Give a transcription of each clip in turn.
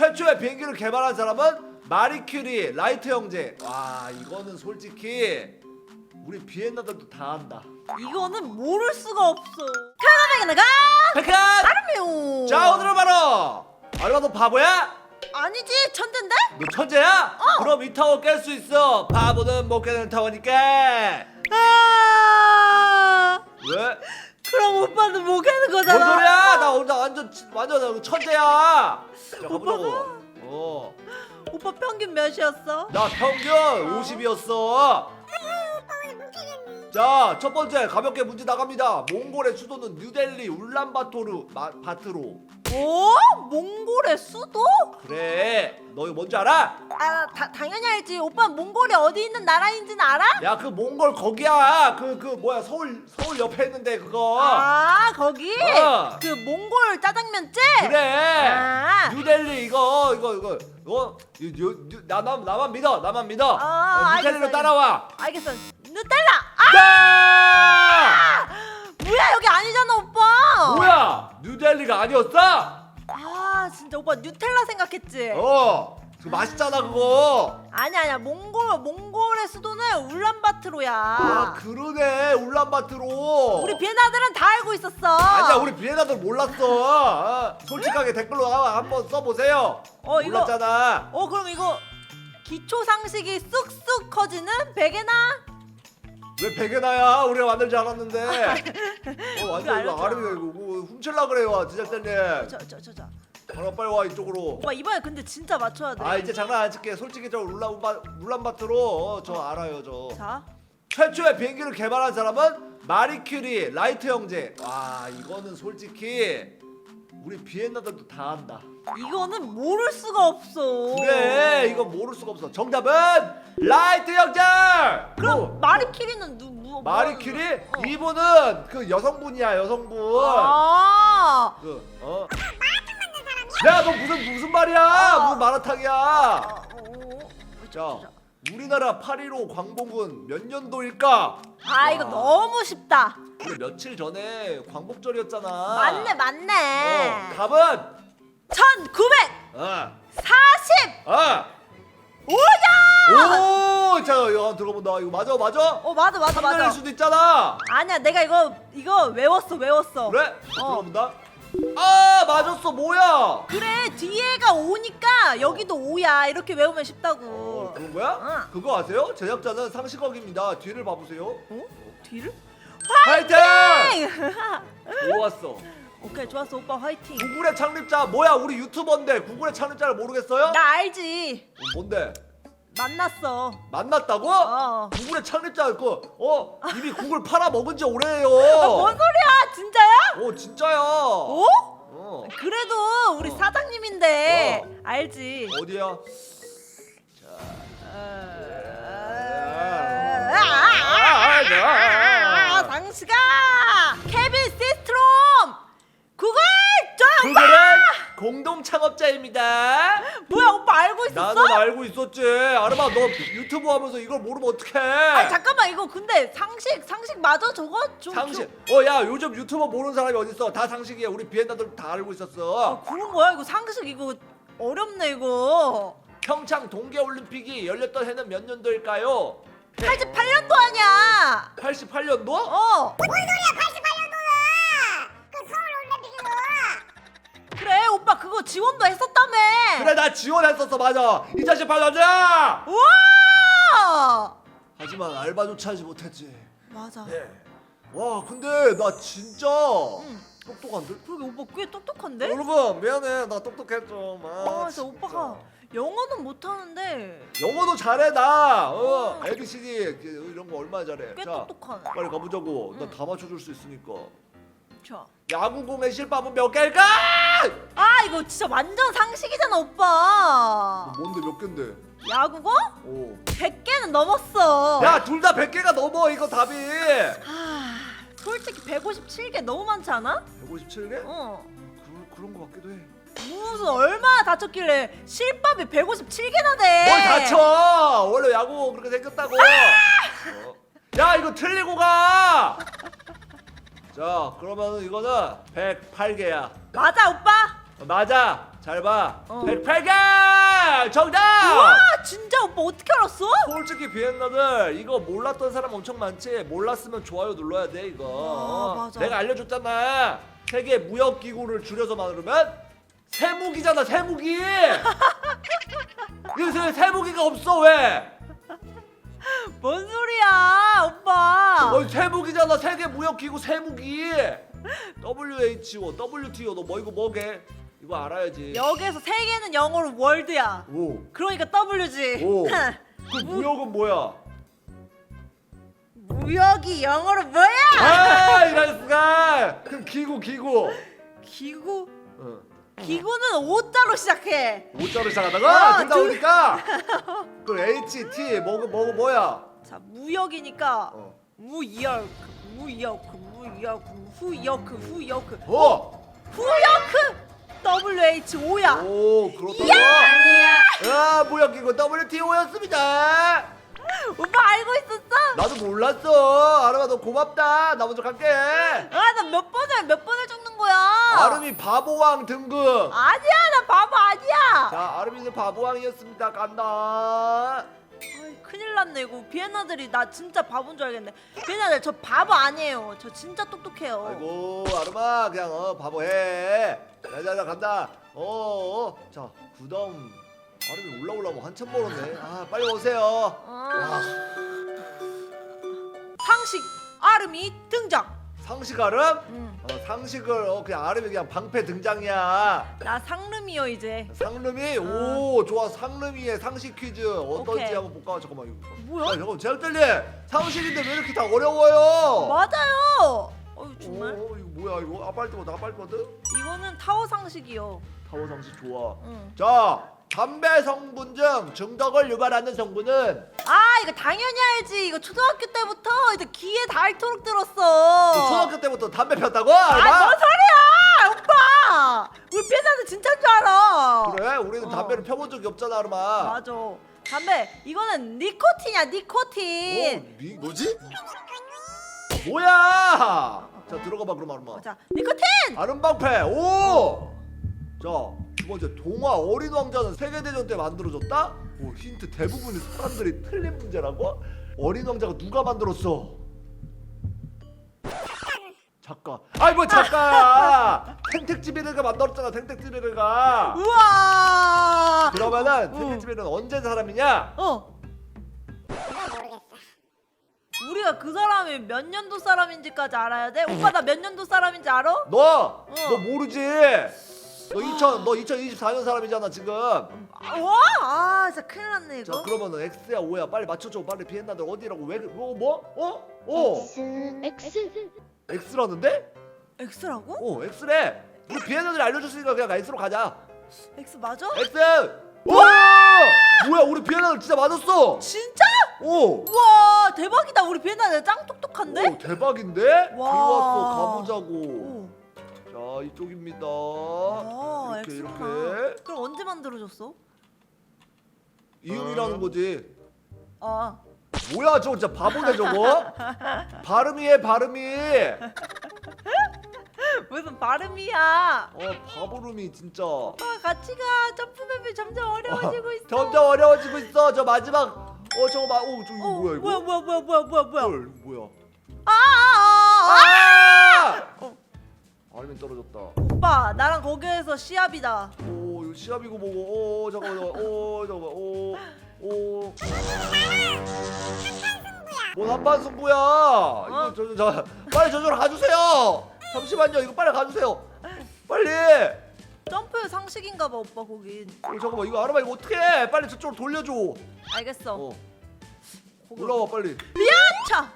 최초의 비행기를 개발한 사람은 마리 큐리 라이트 형제. 와 이거는 솔직히 우리 비엔나들도 다 안다. 이거는 모를 수가 없어. 나가. 백한. 사람이요. 자 오늘은 바로 알바 너 바보야? 아니지 천재인데? 너 천재야? 어. 그럼 이 타워 깰 수 있어. 바보는 못 깨는 타워니까. 아. 왜? 그럼 오빠는 못 가는 뭔 거잖아. 소리야? 나 혼자 완전 완전 천재야. 자 가보자고. 어. 오빠 평균 몇이었어? 나 평균 50이었어. 자, 첫 번째 가볍게 문제 나갑니다. 몽골의 수도는 뉴델리 울란바토르 마, 바트로. 오? 몽골의 수도? 그래. 너 이거 뭔지 알아? 아, 다, 당연히 알지. 오빠 몽골이 어디 있는 나라인지는 알아? 야, 그 몽골 거기야. 그 그 뭐야? 서울 서울 옆에 있는데 그거. 아, 거기? 어. 그 몽골 짜장면집? 그래. 아. 뉴델리 이거 이거 이거 요, 나, 나, 나만 믿어. 나만 믿어. 어, 어, 뉴델리로 알겠어, 따라와. 알겠어. 누텔라! 아! 자! 뭐야, 여기 아니잖아, 오빠! 뭐야? 뉴델리가 아니었어? 아, 진짜 오빠 누텔라 생각했지? 어. 그 맛있잖아 그거. 아니야, 아니야. 몽골, 몽골의 수도는 울란바토르야. 아 그러네 울란바토르 우리 비엔나들은 다 알고 있었어. 아니야 우리 비엔나들 몰랐어 어, 솔직하게 댓글로 하- 한번 써보세요 어, 이거- 몰랐잖아 어, 그럼 이거 기초 상식이 쑥쑥 커지는 베개나? 왜 베개나야? 우리가 만들지 않았는데. 어 완전 이거. 아름이가 이거 뭐 훔칠라 그래요 제작자님. 저, 저, 저, 저. 하나 빨리 와 이쪽으로. 오빠 이번에 근데 진짜 맞춰야 돼. 아 이제 장난 안 칠게 솔직히 저 울란바, 울란바토르 어, 저 알아요 저. 자, 최초의 비행기를 개발한 사람은 마리 큐리 라이트 형제. 와 이거는 솔직히 우리 비엔나들도 다 안다. 이거는 모를 수가 없어. 그래 이거 모를 수가 없어. 정답은 라이트 형제! 그럼 어, 마리키리는 누 뭐? 마리큐리? 어. 이분은 그 여성분이야 여성분. 아, 그 어? 야너 무슨 무슨 말이야? 무슨 마라탕이야? 아, 어. 자 우리나라 8.15 광복은 몇 년도일까 아 이거 와. 너무 쉽다. 우리 며칠 전에 광복절이었잖아 맞네, 맞네. 어, 답은 1940 어, 어. 오, 자 이거 한번 들어본다. 이거 맞아, 맞아? 어 맞아, 맞아, 맞아. 수도 있잖아. 아니야, 내가 이거 이거 외웠어, 외웠어. 그래? 어. 들어본다. 아, 맞았어. 뭐야? 그래, 뒤에가 오니까 여기도 오야. 이렇게 외우면 쉽다고. 어, 그런 거야? 응. 그거 아세요? 제작자는 상식억입니다. 뒤를 봐보세요. 어? 뒤를? 화이팅! 땡! 좋았어. 오케이, 좋았어, 오빠 화이팅. 구글의 창립자 뭐야? 우리 유튜버인데 구글의 창립자를 모르겠어요? 나 알지. 어, 뭔데? 만났어. 만났다고? 어. 구글의 창립자 그 어? 이미 구글 팔아 먹은 지 오래예요. 아, 뭔 소리야? 진짜야? 어, 진짜야. 어? 어. 그래도 우리 어. 사장님인데 어. 알지. 어디야? 아, 당시가 케빈 시스트롬 구글 좀 구글은 공동 창업자입니다. 뭐야 오빠 알고 있었어? 나는 알고 있었지. 아르마 너 유튜브 하면서 이걸 모르면 어떡해? 아 잠깐만 이거 근데 상식 상식 맞아 저거 좀 상식. 좀- 어야 요즘 유튜버 모르는 사람이 어딨어? 다 상식이야. 우리 비엔나들 다 알고 아, 있었어. 그런 거야 이거 상식 이거 어렵네 이거 평창 동계올림픽이 열렸던 해는 몇 년도일까요? 88년도 아니야 88년도? 어 그거 지원도 했었다며 그래 나 지원했었어 맞아. 2018년도. 우와 하지만 알바조차 하지 못했지. 맞아 네. 와 근데 나 진짜 응. 똑똑한데? 그러게 오빠 꽤 똑똑한데? 여러분 미안해 나 똑똑해 좀. 아, 어, 진짜. 오빠가 영어는 못하는데 영어도 잘해 나. 어, 어. ABCD 그 이런 거 얼마나 잘해. 꽤 자, 똑똑하네. 빨리 가보자고. 응. 나다 맞춰줄 수 있으니까. 자. 야구공의 실밥은 몇 개일까? 아 이거 진짜 완전 상식이잖아 오빠. 뭔데 몇 개인데? 야구고? 오. 100개는 넘었어. 야 둘 다 100개가 넘어 이거 답이. 아, 솔직히 157개 너무 많지 않아? 157개? 어. 그, 그런 거 같기도 해. 무슨 얼마나 다쳤길래 실밥이 157개나 돼. 뭘 다쳐? 원래 야구 그렇게 생겼다고. 어. 야 이거 틀리고 가. 자 그러면 이거는 108개야. 맞아 오빠. 어, 맞아 잘봐 어. 108강 정답 와 진짜 오빠 어떻게 알았어? 솔직히 비엔나들 이거 몰랐던 사람 엄청 많지 몰랐으면 좋아요 눌러야 돼 이거 아, 맞아. 내가 알려줬잖아 세계 무역 기구를 줄여서 말하면 세무기잖아 세무기 요새 세무기가 없어 왜 뭔 소리야 오빠. 어, 세무기잖아. 세계 무역 기구 세무기. WHO WTO 너 뭐 이거 뭐게? 이거 알아야지. 여기에서 세계는 영어로 월드야. 오. 그러니까 W지. 오. 그 무역은 뭐야? 무역이 영어로 뭐야? 아 이럴 수가. 그럼 기구 기구. 기구? 응. 기구는 오자로 시작해. 오자로 시작하다가 아, 듣다 보니까 그 H T 뭐고 뭐고 뭐야? 자 무역이니까 어. 무역 무역 무역 후역 후역. 어. 후역? WHO 야. 오 그렇다고? 아 무역 기구 WTO였습니다. 오빠 알고 있었어? 나도 몰랐어. 너 고맙다. 나 먼저 갈게. 아나 몇 번을 몇 번을 적는 거야 아름이 바보왕 등급 아니야 나 바보 아니야. 자 아름이는 바보왕이었습니다. 간다. 아이, 큰일 났네 이거. 비엔나들이 나 진짜 바보인 줄 알겠네. 비엔나들 저 바보 아니에요. 저 진짜 똑똑해요. 아이고 아름아 그냥 어 바보해. 자자자 간다. 어자 그다음 아름이 올라오려면 한참 멀었네. 아 빨리 오세요. 아. 상식 아름이 등장 상식 아름? 응. 어, 상식을 어 그냥 아름이 그냥 방패 등장이야. 나 상름이요 이제. 상름이? 오 좋아. 상름이의 상식 퀴즈. 어떤지 오케이. 한번 볼까? 잠깐만 이거. 뭐야? 야 잠깐만 제작들님 상식인데 왜 이렇게 다 어려워요? 맞아요. 어휴 정말? 오 이거 뭐야? 이거 아 빨리 뜨거 나 빨리 뜨거든 이거는 타워 상식이요. 타워 상식 좋아. 응. 자 담배 성분 중 중독을 유발하는 성분은? 아 이거 당연히 알지. 이거 초등학교 때부터 이제 귀에 닳도록 들었어. 너 초등학교 때부터 담배 폈다고? 아뭔 알바? 소리야 오빠. 우리 비엔나들 진짜인 줄 알아. 그래 우리는 어. 담배를 펴본 적이 없잖아 아르마. 맞아. 담배 이거는 니코틴이야 니코틴. 오, 니 뭐지? 뭐야? 자 들어가 봐 그럼 아르마. 자 니코틴! 아름방패 오! 자 두 번째 동화 어린 왕자는 세계대전 때 만들어졌다? 오 힌트 대부분의 사람들이 틀린 문제라고? 어린 왕자가 누가 만들었어? 작가 아이 뭐 작가야 탱택지비르가 만들었잖아 탱택지비르가 우와 그러면은 어. 탱택지비르는 언제 사람이냐? 어 우리가 그 사람이 몇 년도 사람인지까지 알아야 돼? 오빠 나 몇 년도 사람인지 알아? 너! 어. 너 모르지? 너 2000, 너 2024년 사람이잖아 지금 아, 와? 아 진짜 큰일 났네 자 이거 그러면은 X야 O야 빨리 맞춰줘 빨리 비엔나들 어디라고 왜 그- 뭐? 뭐? 어? 어? X X라는데? X라고? 어 X래 우리 비엔나들이 알려줬으니까 그냥 X로 가자 X 맞아? X! 와! 뭐야 우리 비엔나들 진짜 맞았어 진짜? 오! 우와 대박이다 우리 비엔나 짱 똑똑한데? 오 대박인데? 와. 좋았어 가보자고 오. 자 이쪽입니다. 아 이렇게 이렇게. 그럼 언제 만들어졌어? 이응이라는 거지? 아. 뭐야 저거 진짜 바보네 저거? 발음이 해 발음이. 무슨 발음이야? 어 바보름이 진짜. 아 같이 가. 점프맵이 점점 어려워지고 있어. 점점 어려워지고 있어. 저 마지막. 어 저거 봐오 저거 이거 어, 뭐야 이거? 뭐야 뭐야 뭐야 뭐야 뭐야 뭐야? 헐 이거 뭐야? 아 아 아 아, 아! 어. 알면 떨어졌다. 오빠 나랑 거기에서 시합이다. 오 이거 시합이고 뭐고. 오 잠깐만 잠깐만. 오 잠깐만. 오 오. 뭔 한판 승부야? 이거 어? 저, 저, 저 빨리 저쪽으로 가주세요. 잠시만요. 이거 빨리 가주세요. 빨리. 점프 상식인가 봐 오빠 거긴 어 잠깐만. 이거 알아봐. 이거 어떻게 빨리 저쪽으로 돌려줘. 알겠어. 어. 올라와 빨리. 차!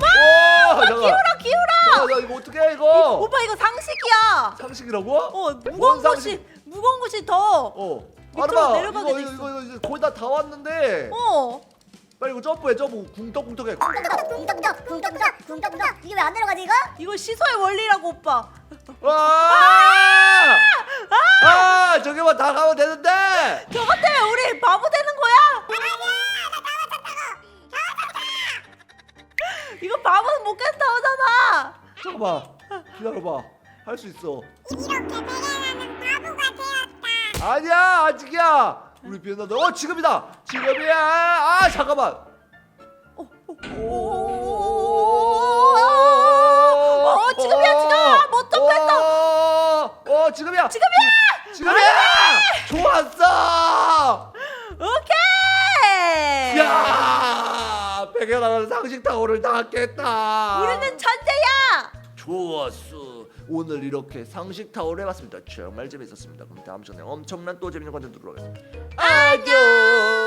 와! 잠깐 기울어 기울어 야 이거 어떻게 해 이거 오빠 이거 상식이야 상식이라고? 어뭔 무거운? 곳이 무거운 곳이 더 어 밑으로 내려가게 이거 돼 이거 있어. 이거 이거 거의 다 다 왔는데 어. 빨리 이거 점프해 점프 궁떡궁떡해 쿵떡쿵떡 쿵떡쿵떡 쿵떡쿵떡 이게 왜 안 내려가지 이거? 이거 시소의 원리라고 오빠 와! 아! 저기만 다 가면 되는데! 저것 때문에 우리 바보 되는 거야? 이거 바보는 못 간다오잖아 잠깐만 기다려봐. 할 수 있어. 이렇게 베개나는 바보가 되었다. 아니야 아직이야. 우리 비엔나들 어 지금이다. 지금이야. 아 잠깐만. 어, 지금이야, 지금이야. 못 점프했어 어 지금이야. 지금이야! 지금이야. 좋았어. 오케이! 야 백연아는 상식 타워를 다 깼다. 우리는 천재야! 좋았어. 오늘 이렇게 상식 타워를 해봤습니다. 정말 재밌었습니다. 그럼 다음 시간에 엄청난 또 재밌는 컨텐츠로 돌아오겠습니다. 안녕